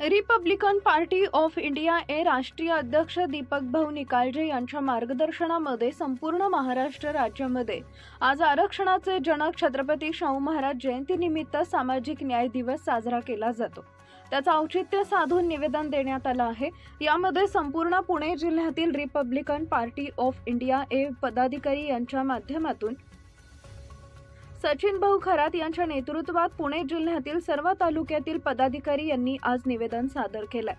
Republican party of India A राष्ट्रीय अध्यक्ष दीपक भाऊ निकालजे यांच्या मार्गदर्शनामध्ये संपूर्ण महाराष्ट्र राज्यामध्ये. आज आरक्षणाचे जनक छत्रपती शाहू महाराज जयंतीनिमित्त सामाजिक न्याय दिवस साजरा केला जातो. त्याचं औचित्य साधून निवेदन देण्यात आलं आहे. यामध्ये संपूर्ण पुणे जिल्ह्यातील Republican party of India A पदाधिकारी यांच्या माध्यमातून सचिन भाऊ खरात यांच्या नेतृत्वात पुणे जिल्ह्यातील सर्व तालुक्यातील पदाधिकारी यांनी आज निवेदन सादर केलंय.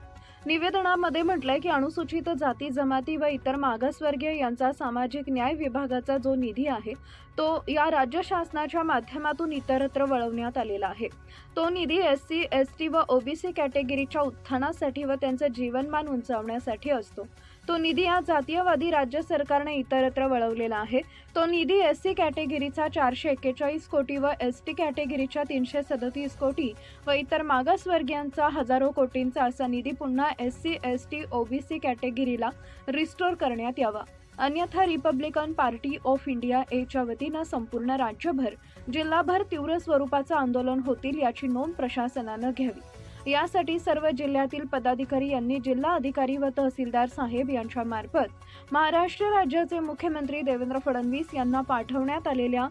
निवेदनामध्ये म्हटलंय की अनुसूचित जाती जमाती व इतर मागासवर्गीय यांचा सामाजिक न्याय विभागाचा जो निधी आहे तो या राज्य शासनाच्या माध्यमातून इतरत्र वळवण्यात आलेला आहे. तो निधी एस सी एस टी व ओबीसी कॅटेगरीच्या उत्थानासाठी व त्यांचं जीवनमान उंचावण्यासाठी असतो. तो निधी हा जातीयवादी राज्य सरकारने इतरत्र वळवलेला आहे. तो निधी एस सी कॅटेगरीचा चारशे एक्केचाळीस कोटी व एस टी कॅटेगरीच्या तीनशे सदतीस कोटी व इतर मागासवर्गीयांचा हजारो कोटींचा असा निधी पुन्हा S C S T OBC कॅटेगरीला restore करण्यात यावा. अन्यथा रिपब्लिकन पार्टी ऑफ इंडिया एच्या वतीनं संपूर्ण राज्यभर जिल्हाभर तीव्र स्वरूपाचं आंदोलन होतील याची नोंद प्रशासनानं घ्यावी. यासाठी सर्व जिल्ह्यातील पदाधिकारी यांनी जिल्हा अधिकारी व तहसीलदार साहेब यांच्या मार्फत महाराष्ट्र राज्याचे मुख्यमंत्री देवेंद्र फडणवीस यांना पाठवण्यात आलेल्या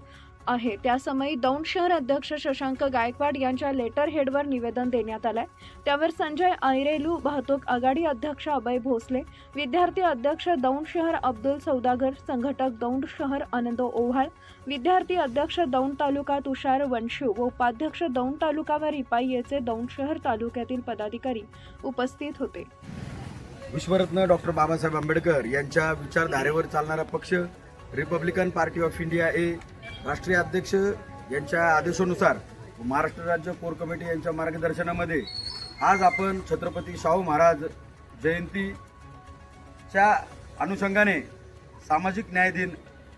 आहे. त्यासमयी दौंड शहर अध्यक्ष शशांक गायकवाड यांच्या लेटर हेडवर निवेदन देण्यात आलंय. त्यावर संजय ऐरेलू वाहतूक आघाडी अध्यक्ष अभय भोसले विद्यार्थी अध्यक्ष दौंड शहर अब्दुल सौदागर संघटक दौंड शहर आनंद ओव्हाळ विद्यार्थी अध्यक्ष दौंड तालुका तुषार वंशू व उपाध्यक्ष दौंड तालुका व रिपाईचे दौंड शहर तालुक्यातील पदाधिकारी उपस्थित होते. विश्वरत्न डॉक्टर बाबासाहेब आंबेडकर यांच्या विचारधारेवर चालणारा पक्ष Republican party of India A राष्ट्रीय अध्यक्ष यांच्या आदेशानुसार महाराष्ट्र राज्य कोर कमिटी यांच्या मार्गदर्शनामध्ये आज आपण छत्रपती शाहू महाराज जयंतीच्या अनुषंगाने सामाजिक न्याय दिन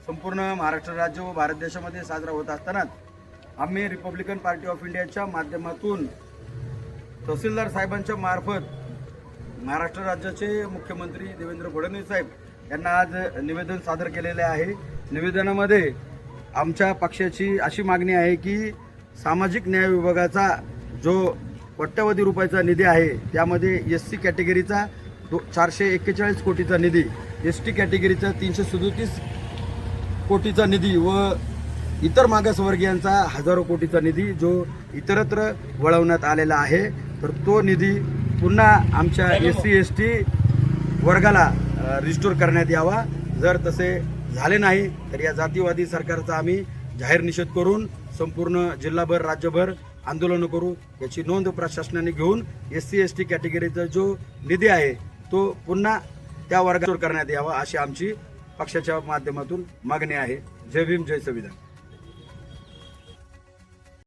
संपूर्ण महाराष्ट्र राज्य व भारत देशामध्ये साजरा होत असतानाच आम्ही रिपब्लिकन पार्टी ऑफ इंडियाच्या माध्यमातून तहसीलदार साहेबांच्या मार्फत महाराष्ट्र राज्याचे मुख्यमंत्री देवेंद्र फडणवीस साहेब यांना आज निवेदन सादर केलेले आहे. निवेदनामध्ये आमच्या पक्षाची अशी मागणी आहे की सामाजिक न्याय विभागाचा जो कोट्यवधी रुपयाचा निधी आहे त्यामध्ये एस सी कॅटेगरीचा दो चारशे एक्केचाळीस कोटीचा निधी एस टी कॅटेगरीचा तीनशे सदोतीस कोटीचा निधी व इतर मागासवर्गीयांचा हजारो कोटीचा निधी जो इतरत्र वळवण्यात आलेला आहे. तर तो निधी पुन्हा आमच्या एस सी एस टी वर्गाला रिस्टोर करण्यात यावा. जर तसे झाले नाही तर या जातीवादी सरकारचा आम्ही जाहीर निषेध करून संपूर्ण जिल्हाभर राज्यभर आंदोलनं करू. याची नोंद प्रशासनाने घेऊन एस सी एस टी कॅटेगरीचा जो निधी आहे तो पुन्हा त्या वर्गात करण्यात यावा अशी आमची पक्षाच्या माध्यमातून मागणी आहे. जय भीम जय संविधान.